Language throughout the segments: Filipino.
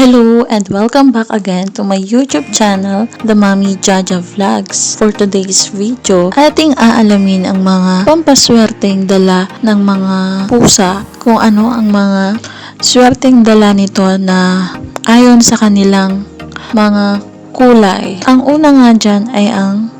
Hello and welcome back again to my YouTube channel, The Mami Jaja Vlogs. For today's video, ating aalamin ang mga pampaswerteng dala ng mga pusa, kung ano ang mga swerteng dala nito na ayon sa kanilang mga kulay. Ang una nga dyan ay ang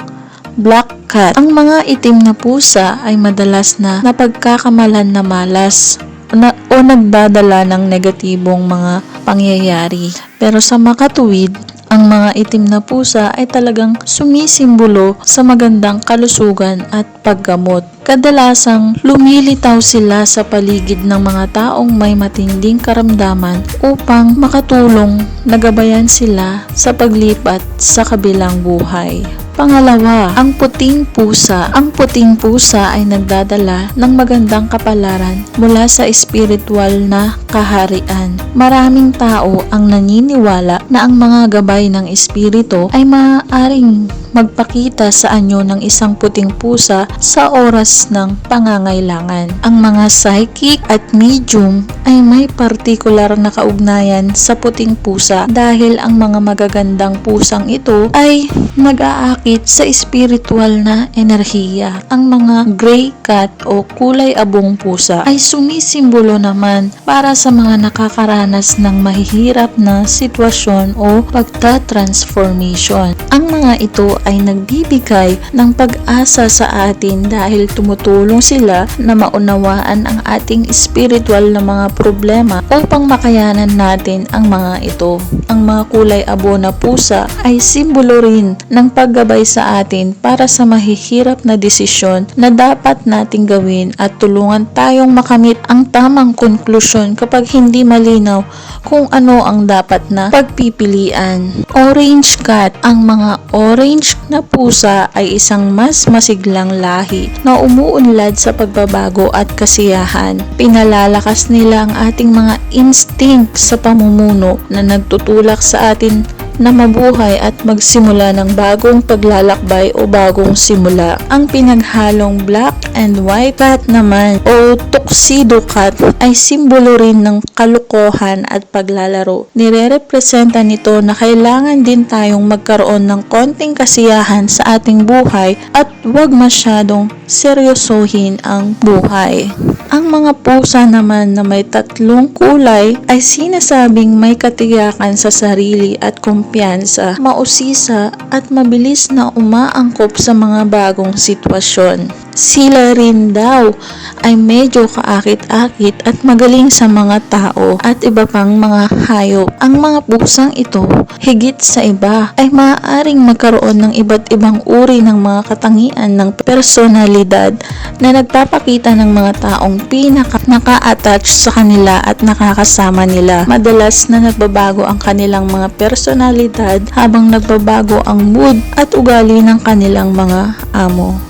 black cat. Ang mga itim na pusa ay madalas na napagkakamalan na malas na, o nagdadala ng negatibong mga pangyayari. Pero sa makatuwid, ang mga itim na pusa ay talagang sumisimbolo sa magandang kalusugan at paggamot. Kadalasang lumilitaw sila sa paligid ng mga taong may matinding karamdaman upang makatulong nagabayan sila sa paglipat sa kabilang buhay. Pangalawa, ang puting pusa. Ang puting pusa ay nagdadala ng magandang kapalaran mula sa espiritual na kaharian. Maraming tao ang naniniwala na ang mga gabay ng espiritu ay maaaring magpakita sa anyo ng isang puting pusa sa oras ng pangangailangan. Ang mga psychic at medium ay may partikular na kaugnayan sa puting pusa dahil ang mga magagandang pusang ito ay nag-aakit sa espiritual na enerhiya. Ang mga gray cat o kulay abong pusa ay sumisimbolo naman para sa mga nakakaranas ng mahihirap na sitwasyon o pagta-transformation. Ang mga ito ay nagbibigay ng pag-asa sa atin dahil tumutulong sila na maunawaan ang ating spiritual na mga problema upang makayanan natin ang mga ito. Ang mga kulay abo na pusa ay simbolo rin ng paggabay sa atin para sa mahihirap na desisyon na dapat nating gawin at tulungan tayong makamit ang tamang konklusyon kapag hindi malinaw kung ano ang dapat na pagpipilian. Orange cat, ang mga orange na pusa ay isang mas masiglang lahi na umuunlad sa pagbabago at kasiyahan. Pinalalakas nila ang ating mga instinct sa pamumuno na nagtutulak sa atin na mabuhay at magsimula ng bagong paglalakbay o bagong simula. Ang pinaghalong black and white cat naman o tuxedo cat ay simbolo rin ng kalukohan at paglalaro. Nire-representa nito na kailangan din tayong magkaroon ng konting kasiyahan sa ating buhay at huwag masyadong seryosohin ang buhay. Ang mga pusa naman na may tatlong kulay ay sinasabing may katiyakan sa sarili at kumpiyansa, mausisa at mabilis na umaangkop sa mga bagong sitwasyon. Sila rin daw ay medyo kaakit-akit at magaling sa mga tao at iba pang mga hayop. Ang mga pusang ito, higit sa iba, ay maaaring magkaroon ng iba't ibang uri ng mga katangian ng personalidad na nagpapakita ng mga taong pinaka naka-attach sa kanila at nakakasama nila. Madalas na nagbabago ang kanilang mga personalidad habang nagbabago ang mood at ugali ng kanilang mga amo.